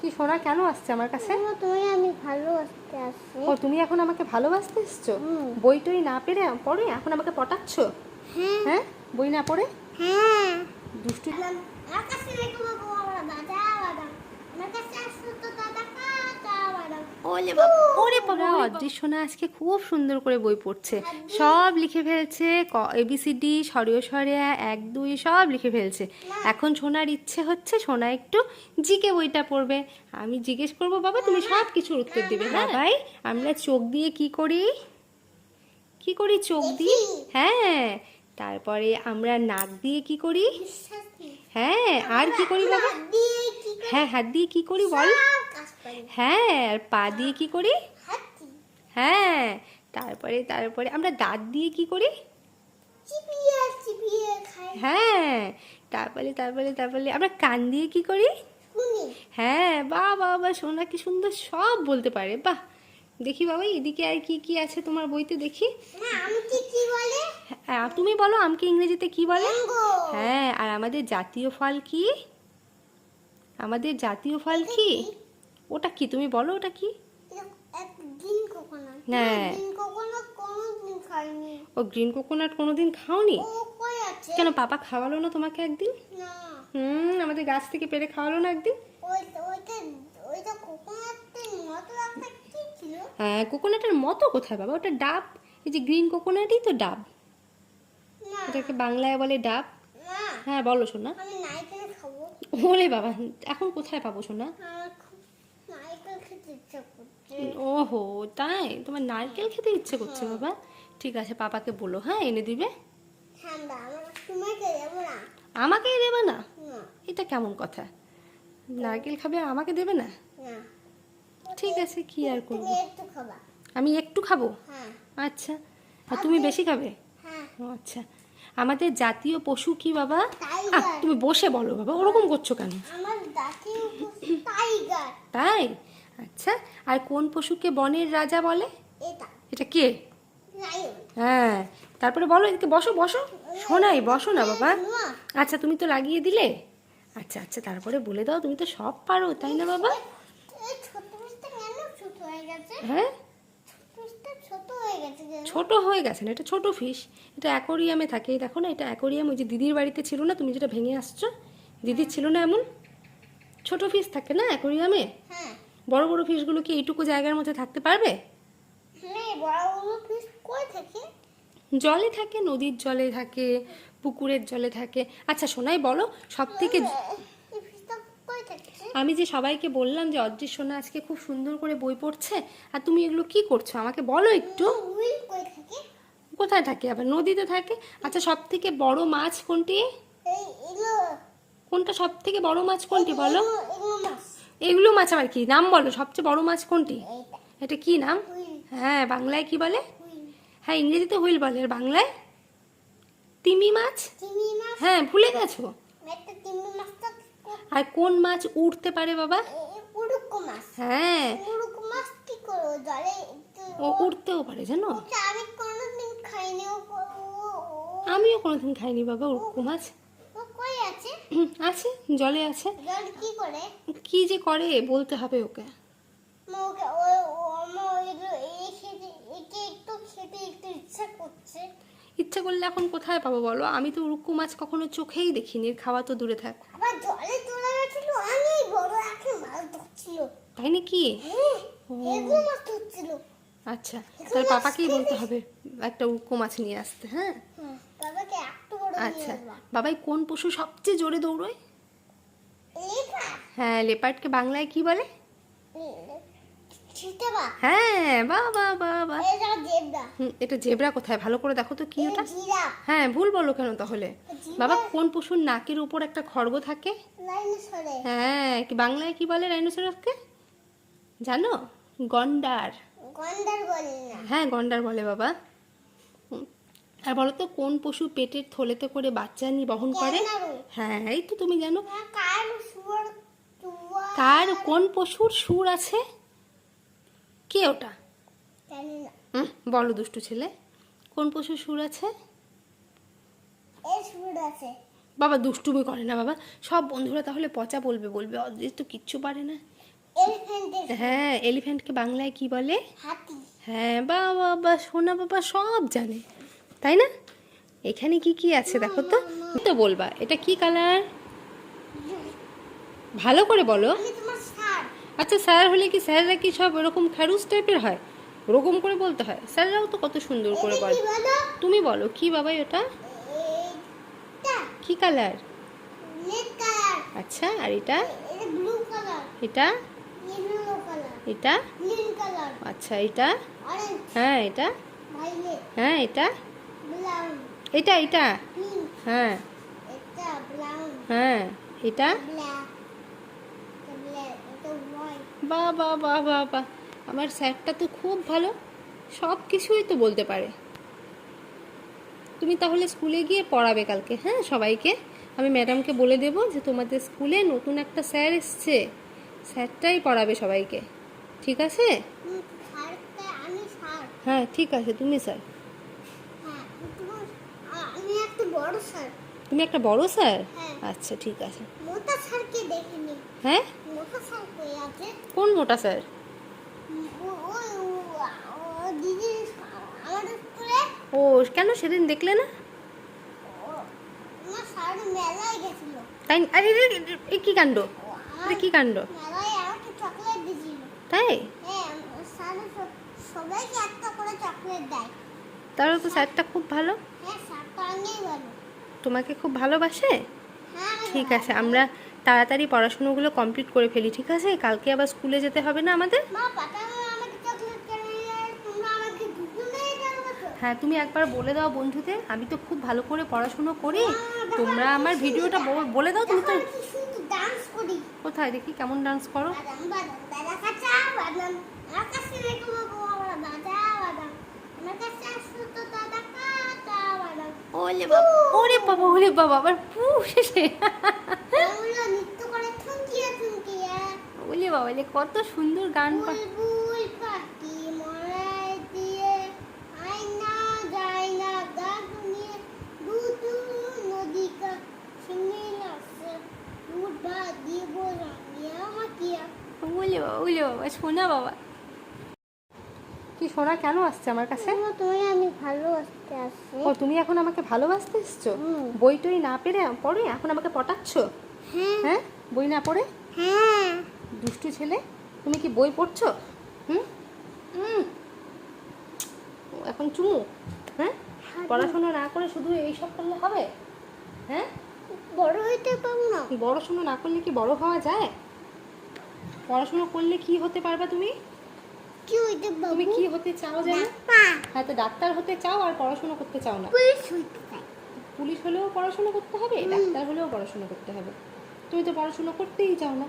কি সোনা কেন আসছে আমার কাছে? তুমি আমি ভালো আসতে আসছি। ও তুমি এখন আমাকে ভালোবাসতে এসছো? বইটই বই টই না পেরে পড়ে? এখন আমাকে পটাচ্ছ? হ্যাঁ। হ্যাঁ? বই না পড়ে? হ্যাঁ। দুষ্টু আমার কাছে রেখে বাবু আমার দাদা বাদাম আমার কাছে আসতো তো দাদা কাঁচা বাদাম ওলে ওরে বাবা অদৃশ্য না আজকে খুব সুন্দর করে বই পড়ছে। সব লিখে ফেলছে এবিসিডি সরিয় সরিয়া এক দুই সব লিখে ফেলছে। এখন সোনার ইচ্ছে হচ্ছে সোনা একটু জিকে বইটা পড়বে। আমি জিজ্ঞেস করব বাবা তুমি সব কিছুর উত্তর দিবে হ্যাঁ? ভাই আমরা চোখ দিয়ে কি করি? কি করি চোখ দিয়ে? হ্যাঁ। তারপরে আমরা নাক দিয়ে কি করি? হ্যাঁ আর কি করি বাবা? হ্যাঁ হাত দিয়ে কি করি বল? হ্যাঁ আর পা দিয়ে কি করি? হ্যাঁ তারপরে তারপরে আমরা দাঁত দিয়ে কি করি? হ্যাঁ তারপরে তারপরে তারপরে আমরা কান দিয়ে কি করি? হ্যাঁ বাহ বাহ বাহ সোনা কি সুন্দর সব বলতে পারে বাহ। দেখি বাবা এদিকে আর কি কি আছে তোমার বইতে দেখি? হ্যাঁ, তুমি বলো আমকে ইংরেজিতে কি বলে? হ্যাঁ আর আমাদের জাতীয় ফল কি? আমাদের জাতীয় ফল কি? ওটা কি? তুমি বলো ওটা কি? হ্যাঁ। ও গ্রিন কোকোনাট কোনোদিন খাওনি? কেন পাপা খাওয়ালো না তোমাকে একদিন? হুম আমাদের গাছ থেকে পেরে খাওয়ালো না একদিন? কোকোনাটের মতো হ্যাঁ কোথায় বাবা ওটা ডাব? এই যে গ্রিন কোকোনাটই তো ডাব। এটাকে বাংলায় বলে ডাব? হ্যাঁ বলো শোনা ওরে বাবা এখন কোথায় পাবো ইচ্ছা ওহো তাই? তোমার নারকেল খেতে ইচ্ছে করছে বাবা? ঠিক আছে পাপাকে বলো হ্যাঁ এনে দিবে? তোমাকে দেবো না। আমাকেই দেবে না? না। এটা কেমন কথা? নারকেল খাবে আমাকে দেবে না। ঠিক আছে কি আর করব? আমি একটু খাব? হ্যাঁ। আচ্ছা। আর তুমি বেশি খাবে? হ্যাঁ। ও আচ্ছা। আমাদের জাতীয় পশু কি বাবা? তুমি বসে বলো বাবা ওরকম করছ কেন? তাই? আচ্ছা। আর কোন পশুকে বনের রাজা বলে? এটা। এটা কে? হ্যাঁ। তারপরে বলো এদিকে বসো বসো। শোনাই বসো না বাবা। আচ্ছা তুমি তো লাগিয়ে দিলে? আচ্ছা আচ্ছা তারপরে বলে দাও তুমি তো সব পারো তাই না বাবা এই ছোট পিসটা কেন ছোট হয়ে হ্যাঁ? ছোট হয়ে গেছে হয়ে না এটা ছোট ফিশ এটা অ্যাকোরিয়ামে থাকে। দেখো না এটা অ্যাকোরিয়াম ওই যে দিদির বাড়িতে ছিল না তুমি যেটা ভেঙে আসছো দিদির ছিল না এমন? ছোট ফিশ থাকে না অ্যাকোরিয়ামে হ্যাঁ। বড় বড় ফিশগুলো কি এইটুকু জায়গার মধ্যে থাকতে পারবে? হ্যাঁ জলে থাকে নদীর জলে থাকে পুকুরের জলে থাকে। আচ্ছা সোনাই বলো সব থেকে এই পিসটা কই থাকে আমি যে সবাইকে বললাম যে অদৃশ্য না আজকে খুব সুন্দর করে বই পড়ছে আর তুমি এগুলো কি করছ? আমাকে বলো একটু। কোথায় থাকে? আবার নদীতে থাকে? আচ্ছা সব থেকে বড় মাছ কোনটি? কোনটা সব থেকে বড় মাছ কোনটি বলো? এগুলো- মাছ। এগুলো মাছ আবার কি? নাম বলো সবচেয়ে বড় মাছ কোনটি? এটা কি নাম? হ্যাঁ বাংলায় কি বলে? হ্যাঁ ইংরেজিতে হুইল বলে আর বাংলায়? তিমি মাছ? হ্যাঁ ভুলে গেছো? আর কোন মাছ উঠতে পারে বাবা? মাছ। হ্যাঁ। মাছ কি জলে ও উঠতেও পারে জানো? আমি কোনোদিন খাইনি আমিও কোনোদিন খাইনি বাবা উড়কু মাছ। আছে? আছে জলে আছে। কি করে? কি যে করে বলতে হবে ওকে। ইচ্ছা করছে। ইচ্ছা করলে এখন কোথায় পাবো বলো? আমি তো উড়কু মাছ কখনো চোখেই দেখিনি খাওয়া তো দূরে থাক আবার জলে চলে গেছিল অনেক বড় একটা মাছ ধরছিল তাই নাকি? হ্যাঁ আচ্ছা তাহলে পাপাকেই বলতে হবে একটা উড়কু মাছ নিয়ে আসতে হ্যাঁ? নিয়ে আচ্ছা বাবাই কোন পশু সবচেয়ে জোরে দৌড়োয়? হ্যাঁ লেপার্ডকে বাংলায় কি বলে? হ্যাঁ বা বা বা বা এটা জেব্রা। কোথায়? ভালো করে দেখো তো কি ওটা। হ্যাঁ ভুল বলো কেন তাহলে? বাবা কোন পশুর নাকের উপর একটা খড়গ থাকে? হ্যাঁ কি বাংলায় কি বলে রাইনোসরাসকে জানো? গন্ডার। গন্ডার বলে না। হ্যাঁ গন্ডার বলে বাবা। আর বলো তো কোন পশু পেটের থলেতে করে বাচ্চা নিয়ে বহন করে? হ্যাঁ এই তো তুমি জানো। হ্যাঁ, কার কোন পশুর সুর আছে? কে ওটা? জানি না। হুম, বলো দুষ্টু ছেলে। কোন পশুর সুর আছে? বাবা দুষ্টুমি করে না বাবা। সব বন্ধুরা তাহলে পচা বলবে বলবে। অদৃষ্ট কিচ্ছু পারে না। হ্যাঁ এলিফ্যান্টকে বাংলায় কি বলে? হ্যাঁ বা বাবা সোনা বাবা সব জানে। তাই না? এখানে কি কি আছে দেখো তো? তো বলবা? এটা কি কালার ভালো করে বলো। আচ্ছা স্যার হলে কি স্যাররা কি সব ওরকম খারুস টাইপের হয়? ওরকম করে বলতে হয়। স্যাররাও তো কত সুন্দর করে বলে। তুমি বলো কি বাবা ওটা এটা। কি কালার আচ্ছা আর এটা? এটা? এটা? আচ্ছা এটা? হ্যাঁ এটা? হ্যাঁ এটা? এটা এটা? হ্যাঁ। হ্যাঁ এটা? বা বা বা বা বা আমার স্যারটা তো খুব ভালো। সব কিছুই তো বলতে পারে। তুমি তাহলে স্কুলে গিয়ে পড়াবে কালকে হ্যাঁ সবাইকে? আমি ম্যাডামকে বলে দেবো যে তোমাদের স্কুলে নতুন একটা স্যার এসছে। স্যারটাই পড়াবে সবাইকে। ঠিক আছে? হ্যাঁ ঠিক আছে তুমি স্যার। তুমি একটা বড় স্যার? হ্যাঁ। আচ্ছা ঠিক আছে। মোটা স্যারকে দেখিনি। হ্যাঁ? মোটা স্যার কই আছে? কোন মোটা স্যার? ও- কেন সেদিন দেখলে না? তাই আরে কি কাণ্ড? কি কাণ্ড? তাই? হ্যাঁ তাহলে তো স্যারটা খুব ভালো। হ্যাঁ তোমাকে খুব ভালোবাসে? হ্যাঁ ঠিক আছে আমরা তাড়াতাড়ি পড়াশুনোগুলো কমপ্লিট করে ফেলি ঠিক আছে? কালকে আবার স্কুলে যেতে হবে না আমাদের? হ্যাঁ তুমি একবার বলে দাও বন্ধুদের আমি তো খুব ভালো করে পড়াশুনো করি। তোমরা আমার ভিডিওটা বল- বলে দাও তুমি তো। ডান্স করি। কোথায় দেখি? কেমন ডান্স করো? ওলে বাবা ওরে বাবা ওরে বাবা আবার ওলে বাবা কত সুন্দর গান ওলে বাবা ওলে বাবা শোনা বাবা। কি সোনা কেন আসছে আমার কাছে? তুমি আমি ভালোবাসতে আসছি। ও তুমি এখন আমাকে ভালোবাসতে এসছো। বই টই না পেরে পড়ে এখন আমাকে পটাচ্ছ? হ্যাঁ। হ্যাঁ? বই না পড়ে? হ্যাঁ। দুষ্টু ছেলে? তুমি কি বই পড়ছো? হুম? হুম। এখন চুমু। হ্যাঁ? পড়াশোনা না করে শুধু এইসব করলে হবে? হ্যাঁ? বড় হইতে পারব না। পড়াশোনা না করলে কি বড় হওয়া যায়? পড়াশোনা করলে কি হতে পারবে তুমি? কি হইতে পারবে? তুমি কি হতে চাও জানো হ্যাঁ তো ডাক্তার হতে চাও আর পড়াশোনা করতে চাও না। পুলিশ হইতে চাই। পুলিশ হলেও পড়াশোনা করতে হবে ডাক্তার হলেও পড়াশোনা করতে হবে। তুমি তো পড়াশোনা করতেই চাও না।